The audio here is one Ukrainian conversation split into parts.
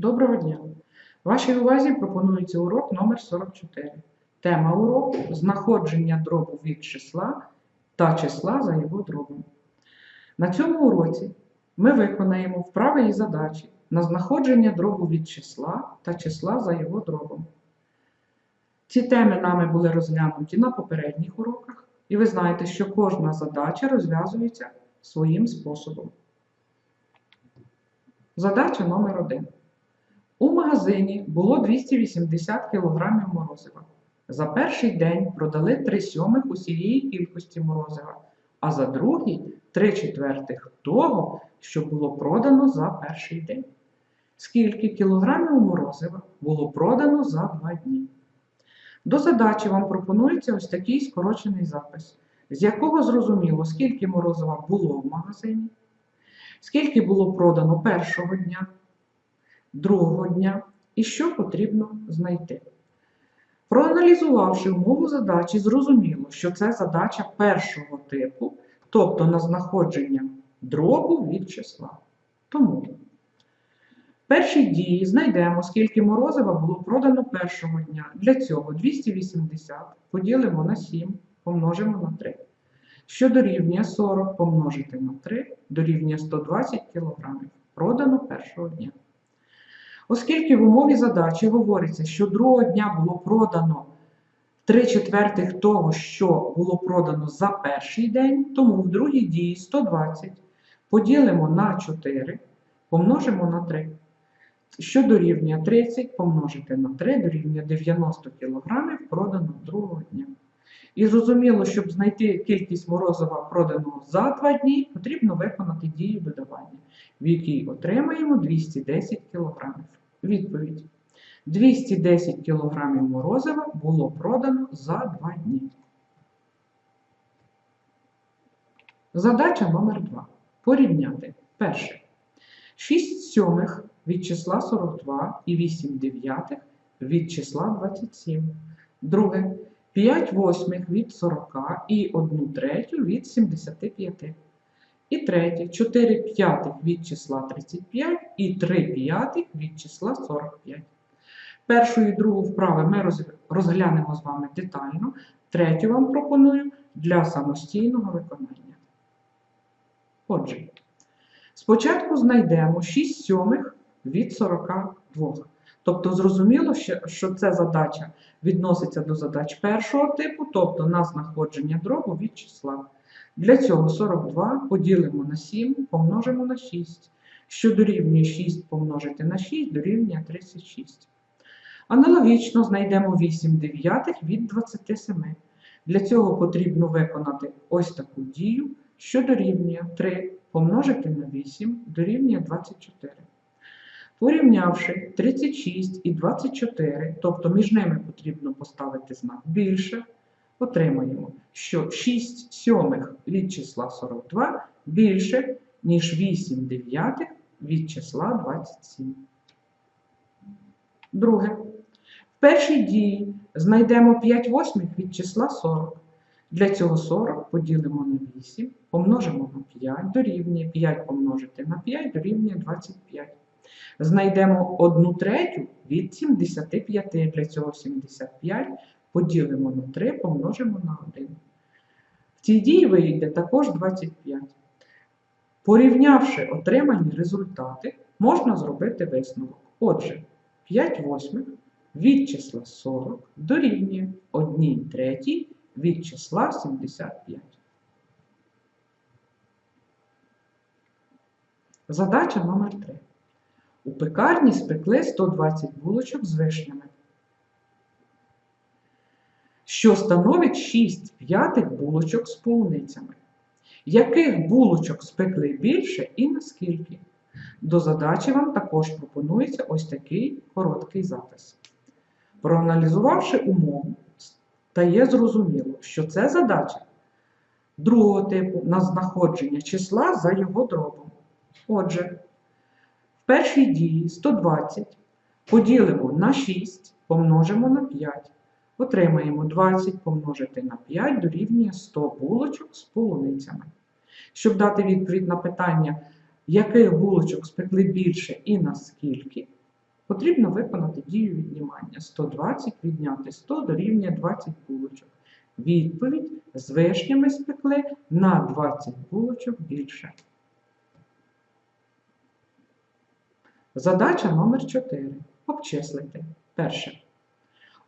Доброго дня! Вашій увазі пропонується урок номер 44. Тема уроку знаходження дробу від числа та числа за його дробом. На цьому уроці ми виконаємо вправи і задачі на знаходження дробу від числа та числа за його дробом. Ці теми нами були розглянуті на попередніх уроках, і ви знаєте, що кожна задача розв'язується своїм способом. Задача номер 1. У магазині було 280 кг морозива. За перший день продали 3 сьомих усієї кількості морозива, а за другий 3 четвертих того, що було продано за перший день. Скільки кілограмів морозива було продано за 2 дні? До задачі вам пропонується ось такий скорочений запис, з якого зрозуміло, скільки морозива було в магазині, скільки було продано першого дня, другого дня і що потрібно знайти. Проаналізувавши умову задачі, зрозуміло, що це задача першого типу, тобто на знаходження дробу від числа. Тому в першій дії знайдемо, скільки морозива було продано першого дня. Для цього 280 поділимо на 7, помножимо на 3. Що дорівнює 40 помножити на 3, дорівнює 120 кг. Продано першого дня. Оскільки в умові задачі говориться, що другого дня було продано 3 четвертих того, що було продано за перший день, тому в другій дії 120 поділимо на 4, помножимо на 3. Що дорівнює 30 помножити на 3 дорівнює 90 кг продано другого дня. І зрозуміло, щоб знайти кількість морозива проданого за 2 дні, потрібно виконати дію додавання, в якій отримаємо 210 кг. Відповідь. 210 кг морозива було продано за 2 дні. Задача номер 2. Порівняти. Перше. 6 сьомих від числа 42 і 8 дев'ятих від числа 27. Друге. 5 восьмих від 40 і 1 третю від 75. І третє 4 п'ятих від числа 35 і 3 п'ятих від числа 45. Першу і другу вправи ми розглянемо з вами детально. Третю вам пропоную для самостійного виконання. Отже, спочатку знайдемо 6 сьомих від 42. Тобто зрозуміло, що, ця задача відноситься до задач першого типу, тобто на знаходження дробу від числа. Для цього 42 поділимо на 7, помножимо на 6, що дорівнює 6 помножити на 6 дорівнює 36. Аналогічно знайдемо 8 дев'ятих від 27. Для цього потрібно виконати ось таку дію, що дорівнює 3 помножити на 8 дорівнює 24. Порівнявши 36 і 24, тобто між ними потрібно поставити знак більше, отримаємо, що 6 сьомих від числа 42 більше, ніж 8 дев'ятих від числа 27. Друге. В першій дії знайдемо 5 восьмих від числа 40. Для цього 40 поділимо на 8, помножимо на 5, дорівнює 5 помножити на 5 дорівнює 25. Знайдемо 1 третю від 75, для цього 75 поділимо на 3, помножимо на 1. В цій дії вийде також 25. Порівнявши отримані результати, можна зробити висновок. Отже, 5 восьмих від числа 40 дорівнює 1 третій від числа 75. Задача номер 3. У пекарні спекли 120 булочок з вишнями, що становить 6 п'ятих булочок з полуницями. Яких булочок спекли більше і наскільки? До задачі вам також пропонується ось такий короткий запис. Проаналізувавши умову, стає зрозуміло, що це задача другого типу на знаходження числа за його дробом. Отже, в першій дії 120 поділимо на 6, помножимо на 5. Отримаємо 20 помножити на 5 дорівнює 100 булочок з полуницями. Щоб дати відповідь на питання, яких булочок спекли більше і наскільки, Потрібно виконати дію віднімання. 120 відняти 100 дорівнює 20 булочок. Відповідь з вишнями спекли на 20 булочок більше. Задача номер 4. Обчислити. Перше.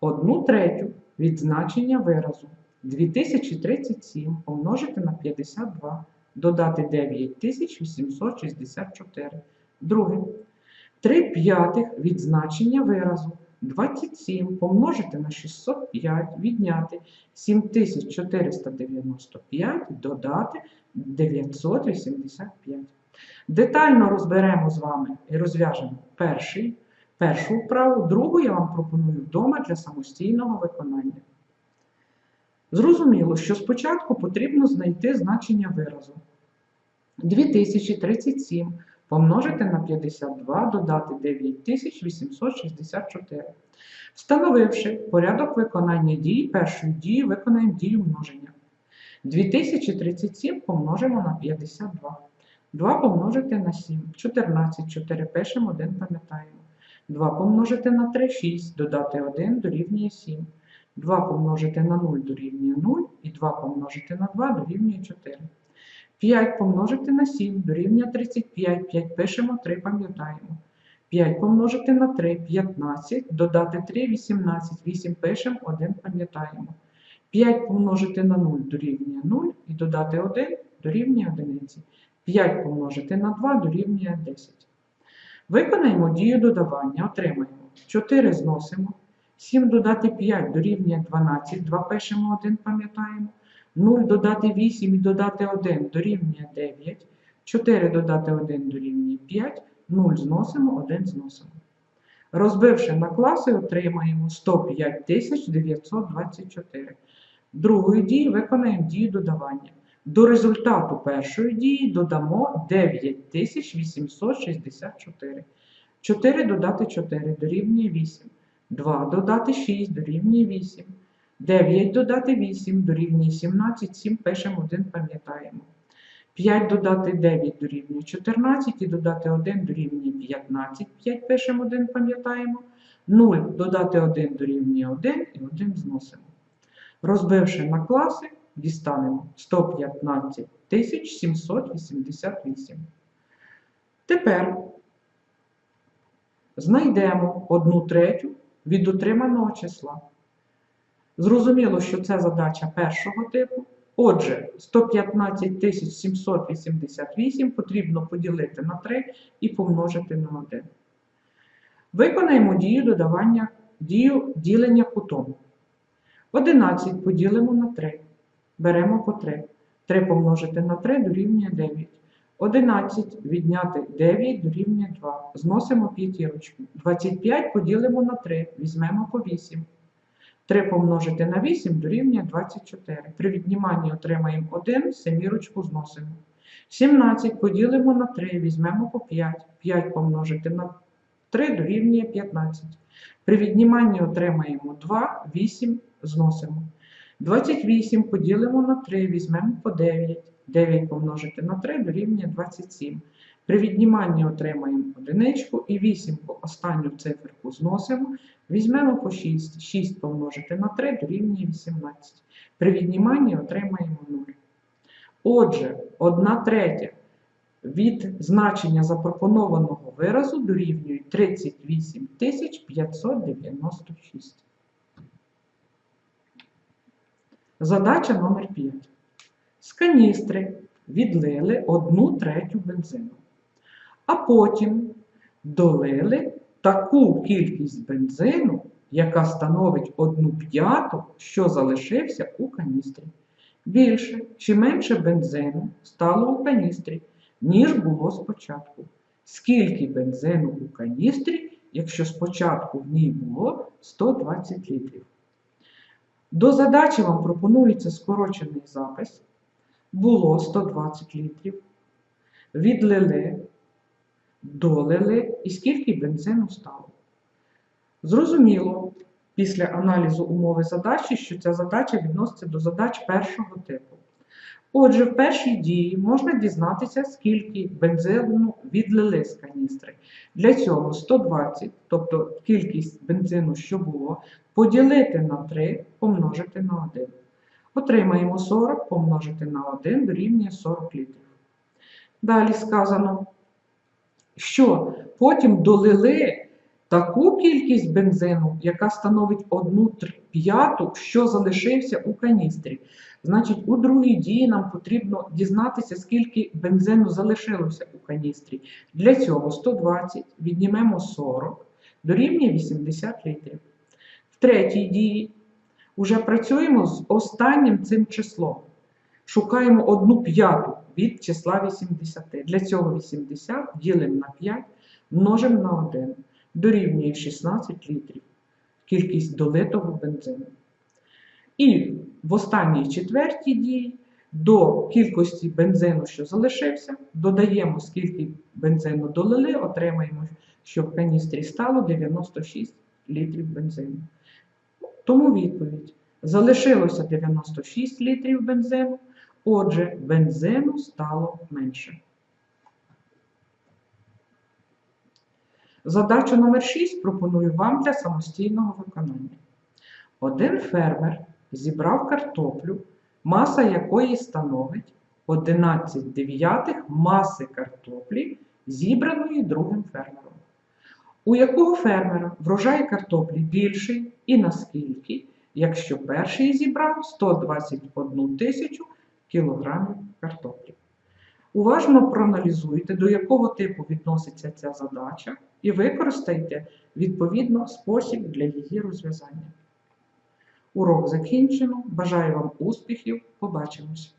Одну третю від значення виразу 2037 помножити на 52, додати 9864. Друге. 3 п'ятих від значення виразу 27 помножити на 605, відняти 7495, додати 985. Детально розберемо з вами і розв'яжемо перший, першу вправу, другу я вам пропоную вдома для самостійного виконання. Зрозуміло, що спочатку потрібно знайти значення виразу. 2037 помножити на 52, додати 9864. Встановивши порядок виконання дії, першої дії виконаємо дію множення. 2037 помножимо на 52. 2 помножити на 7, 14, 4 пишемо, 1 пам'ятаємо. 2 помножити на 3, 6, додати 1 дорівнює 7. 2 помножити на 0 дорівнює 0 і 2 помножити на 2 дорівнює 4. 5 помножити на 7 дорівнює 35, 5 пишемо, 3 пам'ятаємо. 5 помножити на 3 15, додати 3 18, 8 пишемо, 1 пам'ятаємо. 5 помножити на 0 дорівнює 0 і додати 1 дорівнює 1. 5 помножити на 2 дорівнює 10. Виконаємо дію додавання, отримаємо 4 зносимо, 7 додати 5 дорівнює 12, 2 пишемо 1, пам'ятаємо. 0 додати 8 і додати 1 дорівнює 9, 4 додати 1 дорівнює 5, 0 зносимо, 1 зносимо. Розбивши на класи, отримаємо 105 924. Другої дії виконаємо дію додавання. До результату першої дії додамо 9864. 4 додати 4 дорівнює 8. 2 додати 6 дорівнює 8. 9 додати 8 дорівнює 17, 7 пишемо 1, пам'ятаємо. 5 додати 9 дорівнює 14 і додати 1 дорівнює 15, 5 пишемо 1, пам'ятаємо. 0 додати 1 дорівнює 1 і 1 зносимо. Розбивши на класи, дістанемо 115 788. Тепер знайдемо 1 третю від отриманого числа. Зрозуміло, що це задача першого типу. Отже, 115 788 потрібно поділити на 3 і помножити на 1. Виконаємо дію додавання, дію ділення кутом. 11 поділимо на 3. Беремо по 3. 3 помножити на 3 дорівнює 9. 11 відняти 9 дорівнює 2. Зносимо п'ятірочку. 25 поділимо на 3. Візьмемо по 8. 3 помножити на 8 дорівнює 24. При відніманні отримаємо 1, семірочку зносимо. 17 поділимо на 3, візьмемо по 5. 5 помножити на 3 дорівнює 15. При відніманні отримаємо 2, 8 зносимо. 28 поділимо на 3, візьмемо по 9. 9 помножити на 3 дорівнює 27. При відніманні отримаємо одиничку і вісімку, останню циферку зносимо, візьмемо по 6. 6 помножити на 3 дорівнює 18. При відніманні отримаємо 0. Отже, 1 третя від значення запропонованого виразу дорівнює 38 596. Задача номер 5. З каністри відлили 1 третю бензину а потім долили таку кількість бензину, яка становить одну п'яту, що залишився у каністрі. Більше чи менше бензину стало у каністрі, ніж було спочатку. Скільки бензину у каністрі, якщо спочатку в ній було 120 літрів? До задачі вам пропонується скорочений запис. Було 120 літрів. Відлили долили і скільки бензину стало. Зрозуміло, після аналізу умови задачі, що ця задача відноситься до задач першого типу. Отже, в першій дії можна дізнатися, скільки бензину відлили з каністри. Для цього 120, тобто кількість бензину, що було, поділити на 3, помножити на 1. Отримаємо 40 помножити на 1 дорівнює 40 літрів. Далі сказано, що потім долили таку кількість бензину, яка становить 1 п'яту, що залишився у каністрі. Значить, у другій дії нам потрібно дізнатися, скільки бензину залишилося у каністрі. Для цього 120 віднімемо 40, дорівнює 80 літрів. В третій дії вже працюємо з останнім цим числом. Шукаємо 1 п'яту від числа 80. Для цього 80 ділимо на 5, множимо на 1, дорівнює 16 літрів. Кількість долитого бензину. І в останній четвертій дії до кількості бензину, що залишився, додаємо, скільки бензину долили, отримаємо, що в каністрі стало 96 літрів бензину. Тому відповідь: залишилося 96 літрів бензину, отже, бензину стало менше. Задачу номер 6 пропоную вам для самостійного виконання. Один фермер зібрав картоплю, маса якої становить 11 дев'ятих маси картоплі, зібраної другим фермером. У якого фермера врожай картоплі більший і наскільки, якщо перший зібрав 121 тисячу кілограмів картоплі? Уважно проаналізуйте, до якого типу відноситься ця задача, і використайте відповідно спосіб для її розв'язання. Урок закінчено. Бажаю вам успіхів. Побачимось!